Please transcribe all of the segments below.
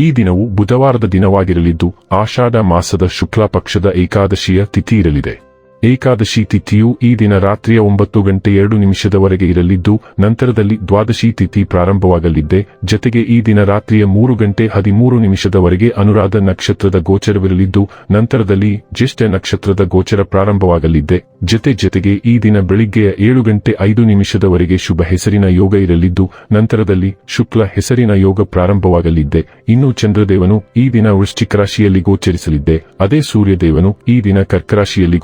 ಈ ದಿನವು ಬುಧವಾರದ ದಿನವಾಗಿರಲಿದ್ದು ಆಷಾಢ ಮಾಸದ ಶುಕ್ಲ ಪಕ್ಷದ ಏಕಾದಶಿಯ ತಿಥಿ ಇರಲಿದೆ. ಏಕಾದಶಿ ತಿಥಿಯು ಈ ದಿನ ರಾತ್ರಿಯ ಒಂಬತ್ತು ಗಂಟೆ ಎರಡು ನಿಮಿಷದವರೆಗೆ ಇರಲಿದ್ದು, ನಂತರದಲ್ಲಿ ದ್ವಾದಶಿ ತಿಥಿ ಪ್ರಾರಂಭವಾಗಲಿದ್ದೆ. ಜತೆಗೆ ಈ ದಿನ ರಾತ್ರಿಯ ಮೂರು ಗಂಟೆ ಹದಿಮೂರು ನಿಮಿಷದವರೆಗೆ ಅನುರಾಧ ನಕ್ಷತ್ರದ ಗೋಚರವಿರಲಿದ್ದು, ನಂತರದಲ್ಲಿ ಜ್ಯೇಷ್ಠ ನಕ್ಷತ್ರದ ಗೋಚರ ಪ್ರಾರಂಭವಾಗಲಿದ್ದೆ. ಜತೆ ಜತೆಗೆ ಈ ದಿನ ಬೆಳಿಗ್ಗೆಯ ಏಳು ಗಂಟೆ ಐದು ನಿಮಿಷದವರೆಗೆ ಶುಭ ಹೆಸರಿನ ಯೋಗ ಇರಲಿದ್ದು, ನಂತರದಲ್ಲಿ ಶುಕ್ಲ ಹೆಸರಿನ ಯೋಗ ಪ್ರಾರಂಭವಾಗಲಿದ್ದೆ. ಇನ್ನು ಚಂದ್ರದೇವನು ಈ ದಿನ ವೃಶ್ಚಿಕ ರಾಶಿಯಲ್ಲಿ ಗೋಚರಿಸಲಿದ್ದೆ. ಅದೇ ಸೂರ್ಯದೇವನು ಈ ದಿನ ಕರ್ಕರಾಶಿಯಲ್ಲಿ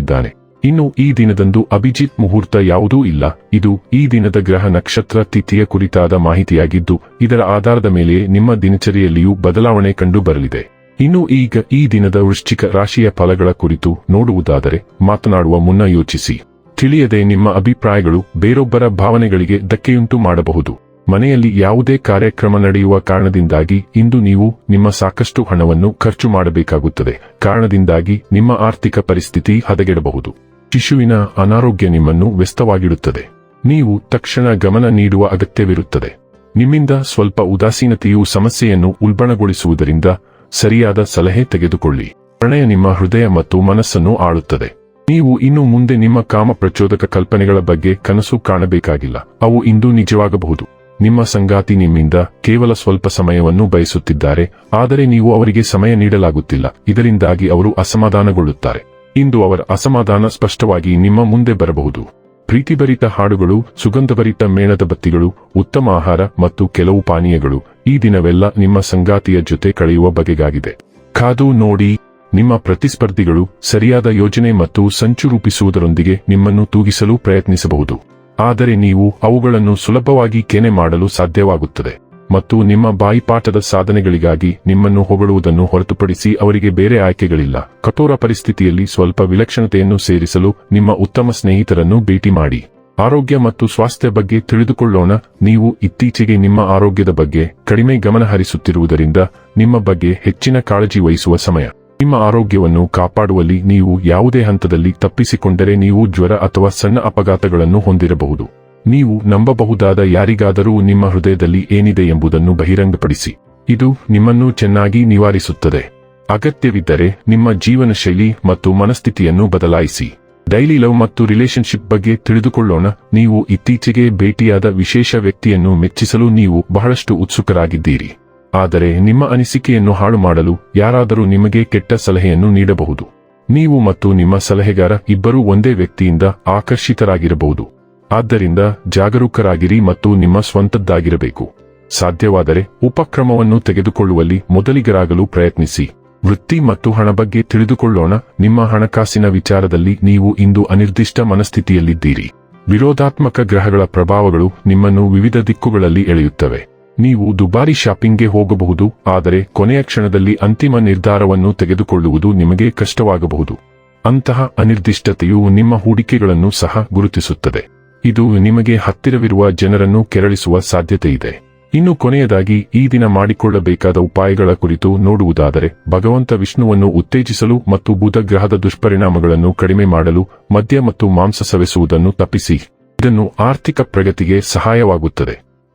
ಗೋಚರಿಸಲಿದ್ದಾನೆ ಇನ್ನು ಈ ದಿನದಂದು ಅಭಿಜಿತ್ ಮುಹೂರ್ತ ಯಾವುದೂ ಇಲ್ಲ. ಇದು ಈ ದಿನದ ಗ್ರಹ ನಕ್ಷತ್ರ ತಿಥಿಯ ಕುರಿತಾದ ಮಾಹಿತಿಯಾಗಿದ್ದು, ಇದರ ಆಧಾರದ ಮೇಲೆ ನಿಮ್ಮ ದಿನಚರಿಯಲ್ಲಿಯೂ ಬದಲಾವಣೆ ಕಂಡು ಬರಲಿದೆ ಇನ್ನು ಈಗ ಈ ದಿನದ ವೃಶ್ಚಿಕ ರಾಶಿಯ ಫಲಗಳ ಕುರಿತು ನೋಡುವುದಾದರೆ, ಮಾತನಾಡುವ ಮುನ್ನ ಯೋಚಿಸಿ. ತಿಳಿಯದೆ ನಿಮ್ಮ ಅಭಿಪ್ರಾಯಗಳು ಬೇರೊಬ್ಬರ ಭಾವನೆಗಳಿಗೆ ಧಕ್ಕೆಯುಂಟು ಮಾಡಬಹುದು. ಮನೆಯಲ್ಲಿ ಯಾವುದೇ ಕಾರ್ಯಕ್ರಮ ನಡೆಯುವ ಕಾರಣದಿಂದಾಗಿ ಇಂದು ನೀವು ನಿಮ್ಮ ಸಾಕಷ್ಟು ಹಣವನ್ನು ಖರ್ಚು ಮಾಡಬೇಕಾಗುತ್ತದೆ. ಕಾರಣದಿಂದಾಗಿ ನಿಮ್ಮ ಆರ್ಥಿಕ ಪರಿಸ್ಥಿತಿ ಹದಗೆಡಬಹುದು. ಶಿಶುವಿನ ಅನಾರೋಗ್ಯ ನಿಮ್ಮನ್ನು ವ್ಯಸ್ತವಾಗಿಡುತ್ತದೆ. ನೀವು ತಕ್ಷಣ ಗಮನ ನೀಡುವ ಅಗತ್ಯವಿರುತ್ತದೆ. ನಿಮ್ಮಿಂದ ಸ್ವಲ್ಪ ಉದಾಸೀನತೆಯು ಸಮಸ್ಯೆಯನ್ನು ಉಲ್ಬಣಗೊಳಿಸುವುದರಿಂದ ಸರಿಯಾದ ಸಲಹೆ ತೆಗೆದುಕೊಳ್ಳಿ. ಪ್ರಣಯ ನಿಮ್ಮ ಹೃದಯ ಮತ್ತು ಮನಸ್ಸನ್ನು ಆಳುತ್ತದೆ. ನೀವು ಇನ್ನು ಮುಂದೆ ನಿಮ್ಮ ಕಾಮ ಪ್ರಚೋದಕ ಕಲ್ಪನೆಗಳ ಬಗ್ಗೆ ಕನಸು ಕಾಣಬೇಕಾಗಿಲ್ಲ. ಅವು ಇಂದು ನಿಜವಾಗಬಹುದು. ನಿಮ್ಮ ಸಂಗಾತಿ ನಿಮ್ಮಿಂದ ಕೇವಲ ಸ್ವಲ್ಪ ಸಮಯವನ್ನು ಬಯಸುತ್ತಿದ್ದಾರೆ, ಆದರೆ ನೀವು ಅವರಿಗೆ ಸಮಯ ನೀಡಲಾಗುತ್ತಿಲ್ಲ. ಇದರಿಂದಾಗಿ ಅವರು ಅಸಮಾಧಾನಗೊಳ್ಳುತ್ತಾರೆ. ಇಂದು ಅವರ ಅಸಮಾಧಾನ ಸ್ಪಷ್ಟವಾಗಿ ನಿಮ್ಮ ಮುಂದೆ ಬರಬಹುದು. ಪ್ರೀತಿಭರಿತ ಹಾಡುಗಳು, ಸುಗಂಧಭರಿತ ಮೇಣದ ಬತ್ತಿಗಳು, ಉತ್ತಮ ಆಹಾರ ಮತ್ತು ಕೆಲವು ಪಾನೀಯಗಳು, ಈ ದಿನವೆಲ್ಲ ನಿಮ್ಮ ಸಂಗಾತಿಯ ಜೊತೆ ಕಳೆಯುವ ಬಗೆಗಾಗಿದೆ. ಕಾದು ನೋಡಿ, ನಿಮ್ಮ ಪ್ರತಿಸ್ಪರ್ಧಿಗಳು ಸರಿಯಾದ ಯೋಜನೆ ಮತ್ತು ಸಂಚು ರೂಪಿಸುವುದರೊಂದಿಗೆ ನಿಮ್ಮನ್ನು ತೂಗಿಸಲು ಪ್ರಯತ್ನಿಸಬಹುದು. ಆದರೆ ನೀವು ಅವುಗಳನ್ನು ಸುಲಭವಾಗಿ ಕೆನೆ ಮಾಡಲು ಸಾಧ್ಯವಾಗುತ್ತದೆ. ಮತ್ತು ನಿಮ್ಮ ಬಾಯಿಪಾಠದ ಸಾಧನೆಗಳಿಗಾಗಿ ನಿಮ್ಮನ್ನು ಹೊಗಳುವುದನ್ನು ಹೊರತುಪಡಿಸಿ ಅವರಿಗೆ ಬೇರೆ ಆಯ್ಕೆಗಳಿಲ್ಲ. ಕಠೋರ ಪರಿಸ್ಥಿತಿಯಲ್ಲಿ ಸ್ವಲ್ಪ ವಿಲಕ್ಷಣತೆಯನ್ನು ಸೇರಿಸಲು ನಿಮ್ಮ ಉತ್ತಮ ಸ್ನೇಹಿತರನ್ನು ಭೇಟಿ ಮಾಡಿ. ಆರೋಗ್ಯ ಮತ್ತು ಸ್ವಾಸ್ಥ್ಯ ಬಗ್ಗೆ ತಿಳಿದುಕೊಳ್ಳೋಣ. ನೀವು ಇತ್ತೀಚೆಗೆ ನಿಮ್ಮ ಆರೋಗ್ಯದ ಬಗ್ಗೆ ಕಡಿಮೆ ಗಮನ ಹರಿಸುತ್ತಿರುವುದರಿಂದ ನಿಮ್ಮ ಬಗ್ಗೆ ಹೆಚ್ಚಿನ ಕಾಳಜಿ ವಹಿಸುವ ಸಮಯ. ನಿಮ್ಮ ಆರೋಗ್ಯವನ್ನು ಕಾಪಾಡುವಲ್ಲಿ ನೀವು ಯಾವುದೇ ಹಂತದಲ್ಲಿ ತಪ್ಪಿಸಿಕೊಂಡರೆ ನೀವು ಜ್ವರ ಅಥವಾ ಸಣ್ಣ ಅಪಘಾತಗಳನ್ನು ಹೊಂದಿರಬಹುದು. ನೀವು ನಂಬಬಹುದಾದ ಯಾರಿಗಾದರೂ ನಿಮ್ಮ ಹೃದಯದಲ್ಲಿ ಏನಿದೆ ಎಂಬುದನ್ನು ಬಹಿರಂಗಪಡಿಸಿ. ಇದು ನಿಮ್ಮನ್ನು ಚೆನ್ನಾಗಿ ನಿವಾರಿಸುತ್ತದೆ. ಅಗತ್ಯವಿದ್ದರೆ ನಿಮ್ಮ ಜೀವನ ಶೈಲಿ ಮತ್ತು ಮನಸ್ಥಿತಿಯನ್ನು ಬದಲಾಯಿಸಿ. ಡೈಲಿ ಲವ್ ಮತ್ತು ರಿಲೇಶನ್ಶಿಪ್ ಬಗ್ಗೆ ತಿಳಿದುಕೊಳ್ಳೋಣ. ನೀವು ಇತ್ತೀಚೆಗೆ ಭೇಟಿಯಾದ ವಿಶೇಷ ವ್ಯಕ್ತಿಯನ್ನು ಮೆಚ್ಚಿಸಲು ನೀವು ಬಹಳಷ್ಟು ಉತ್ಸುಕರಾಗಿದ್ದೀರಿ. ಆದರೆ ನಿಮ್ಮ ಅನಿಸಿಕೆಯನ್ನು ಹಾಳು ಮಾಡಲು ಯಾರಾದರೂ ನಿಮಗೆ ಕೆಟ್ಟ ಸಲಹೆಯನ್ನು ನೀಡಬಹುದು. ನೀವು ಮತ್ತು ನಿಮ್ಮ ಸಲಹೆಗಾರ ಇಬ್ಬರೂ ಒಂದೇ ವ್ಯಕ್ತಿಯಿಂದ ಆಕರ್ಷಿತರಾಗಿರಬಹುದು. ಆದ್ದರಿಂದ ಜಾಗರೂಕರಾಗಿರಿ ಮತ್ತು ನಿಮ್ಮ ಸ್ವಂತದ್ದಾಗಿರಬೇಕು. ಸಾಧ್ಯವಾದರೆ ಉಪಕ್ರಮವನ್ನು ತೆಗೆದುಕೊಳ್ಳುವಲ್ಲಿ ಮೊದಲಿಗರಾಗಲು ಪ್ರಯತ್ನಿಸಿ. ವೃತ್ತಿ ಮತ್ತು ಹಣ ಬಗ್ಗೆ ತಿಳಿದುಕೊಳ್ಳೋಣ. ನಿಮ್ಮ ಹಣಕಾಸಿನ ವಿಚಾರದಲ್ಲಿ ನೀವು ಇಂದು ಅನಿರ್ದಿಷ್ಟ ಮನಸ್ಥಿತಿಯಲ್ಲಿದ್ದೀರಿ. ವಿರೋಧಾತ್ಮಕ ಗ್ರಹಗಳ ಪ್ರಭಾವಗಳು ನಿಮ್ಮನ್ನು ವಿವಿಧ ದಿಕ್ಕುಗಳಲ್ಲಿ ಎಳೆಯುತ್ತವೆ. ನೀವು ದುಬಾರಿ ಶಾಪಿಂಗ್ಗೆ ಹೋಗಬಹುದು, ಆದರೆ ಕೊನೆಯ ಕ್ಷಣದಲ್ಲಿ ಅಂತಿಮ ನಿರ್ಧಾರವನ್ನು ತೆಗೆದುಕೊಳ್ಳುವುದು ನಿಮಗೆ ಕಷ್ಟವಾಗಬಹುದು. ಅಂತಹ ಅನಿರ್ದಿಷ್ಟತೆಯು ನಿಮ್ಮ ಹೂಡಿಕೆಗಳನ್ನು ಸಹ ಗುರುತಿಸುತ್ತದೆ. ಇದು ನಿಮಗೆ ಹತ್ತಿರವಿರುವ ಜನರನ್ನು ಕೆರಳಿಸುವ ಸಾಧ್ಯತೆಯಿದೆ. ಇನ್ನು ಕೊನೆಯದಾಗಿ, ಈ ದಿನ ಮಾಡಿಕೊಳ್ಳಬೇಕಾದ ಉಪಾಯಗಳ ಕುರಿತು ನೋಡುವುದಾದರೆ, ಭಗವಂತ ವಿಷ್ಣುವನ್ನು ಉತ್ತೇಜಿಸಲು ಮತ್ತು ಬುಧ ಗ್ರಹದ ದುಷ್ಪರಿಣಾಮಗಳನ್ನು ಕಡಿಮೆ ಮಾಡಲು, ಮದ್ಯ ಮತ್ತು ಮಾಂಸ ಸವೆಸುವುದನ್ನು ತಪ್ಪಿಸಿ. ಇದನ್ನು ಆರ್ಥಿಕ ಪ್ರಗತಿಗೆ ಸಹಾಯವಾಗುತ್ತದೆ.